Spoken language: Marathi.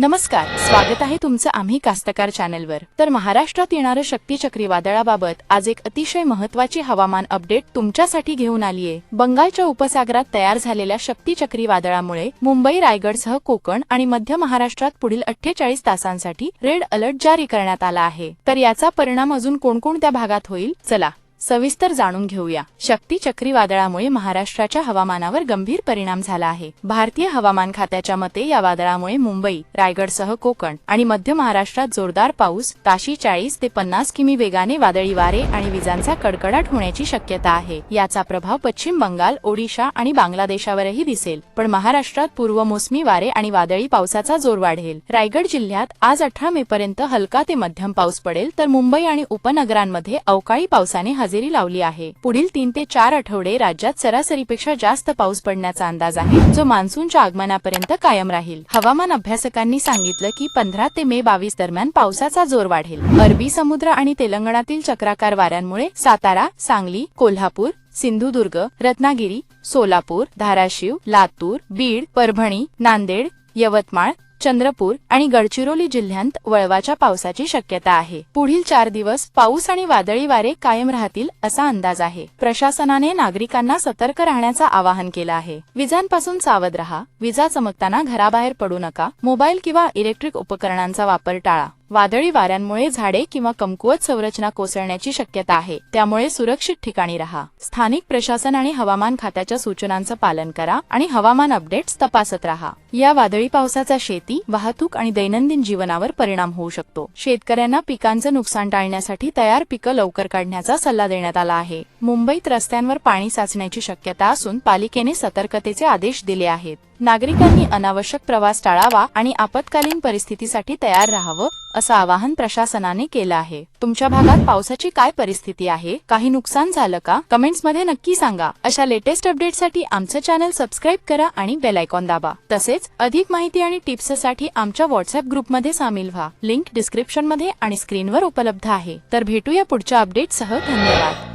नमस्कार स्वागत आहे तुमचं आम्ही कास्तकार चॅनलवर. तर महाराष्ट्रात येणारं शक्ती चक्रीवादळाबाबत आज एक अतिशय महत्वाची हवामान अपडेट तुमच्यासाठी घेऊन आलीये. बंगालच्या उपसागरात तयार झालेल्या शक्ती चक्रीवादळामुळे मुंबई रायगडसह कोकण आणि मध्य महाराष्ट्रात पुढील अठ्ठेचाळीस तासांसाठी रेड अलर्ट जारी करण्यात आला आहे. तर याचा परिणाम अजून कोणकोणत्या भागात होईल? चला सविस्तर जाणून घेऊया. शक्ती चक्रीवादळामुळे महाराष्ट्राच्या हवामानावर गंभीर परिणाम झाला आहे. भारतीय हवामान खात्याच्या मते या वादळामुळे मुंबई रायगडसह कोकण आणि मध्य महाराष्ट्रात जोरदार पाऊस ताशी चाळीस ते पन्नास किमी वेगाने वादळी वारे आणि विजांचा कडकडाट होण्याची शक्यता आहे. याचा प्रभाव पश्चिम बंगाल ओडिशा आणि बांगलादेशावरही दिसेल. पण महाराष्ट्रात पूर्व मोसमी वारे आणि वादळी पावसाचा जोर वाढेल. रायगड जिल्ह्यात आज अठरा मे पर्यंत हलका ते मध्यम पाऊस पडेल तर मुंबई आणि उपनगरांमध्ये अवकाळी पावसाने हजेरी लावली आहे. पुढील तीन ते चार आठवडे राज्यात सरासरीपेक्षा जास्त पाऊस पडण्याचा अंदाज आहे जो मान्सूनच्या आगमनापर्यंत कायम राहील. हवामान अभ्यासकांनी सांगितलं की पंधरा ते मे बावीस दरम्यान पावसाचा जोर वाढेल. अरबी समुद्र आणि तेलंगणातील चक्राकार वाऱ्यांमुळे सातारा सांगली कोल्हापूर सिंधुदुर्ग रत्नागिरी सोलापूर धाराशिव लातूर बीड परभणी नांदेड यवतमाळ चंद्रपूर आणि गडचिरोली जिल्ह्यांत वळवाच्या पावसाची शक्यता आहे. पुढील चार दिवस पाऊस आणि वादळी वारे कायम राहतील असा अंदाज आहे. प्रशासनाने नागरिकांना सतर्क राहण्याचं आवाहन केलं आहे. विजांपासून सावध राहा. विजा चमकताना घराबाहेर पडू नका. मोबाईल किंवा इलेक्ट्रिक उपकरणांचा वापर टाळा. वादळी वाऱ्यांमुळे झाडे किंवा कमकुवत संरचना कोसळण्याची शक्यता आहे. त्यामुळे सुरक्षित ठिकाणी राहा. स्थानिक प्रशासन आणि हवामान खात्याच्या सूचनांचं पालन करा आणि हवामान अपडेट्स तपासत राहा. या वादळी पावसाचा शेती वाहतूक आणि दैनंदिन जीवनावर परिणाम होऊ शकतो. शेतकऱ्यांना पिकांचं नुकसान टाळण्यासाठी तयार पिकं लवकर काढण्याचा सल्ला देण्यात आला आहे. मुंबईत रस्त्यांवर पाणी साचण्याची शक्यता असून पालिकेने सतर्कतेचे आदेश दिले आहेत. नागरिकांनी अनावश्यक प्रवास टाळावा आणि आपत्कालीन परिस्थितीसाठी तयार राहावं असं आवाहन प्रशासनाने केलं आहे. तुमच्या भागात पावसाची काय परिस्थिती आहे? काही नुकसान झालं का? कमेंट्समध्ये नक्की सांगा. अशा लेटेस्ट अपडेटसाठी आमचं चॅनल सबस्क्राईब करा आणि बेलायकॉन दाबा. तसेच अधिक माहिती आणि टिप्ससाठी आमच्या व्हॉट्सअप ग्रुपमध्ये सामील व्हा. लिंक डिस्क्रिप्शनमध्ये आणि स्क्रीनवर उपलब्ध आहे. तर भेटूया पुढच्या अपडेटसह धन्यवाद.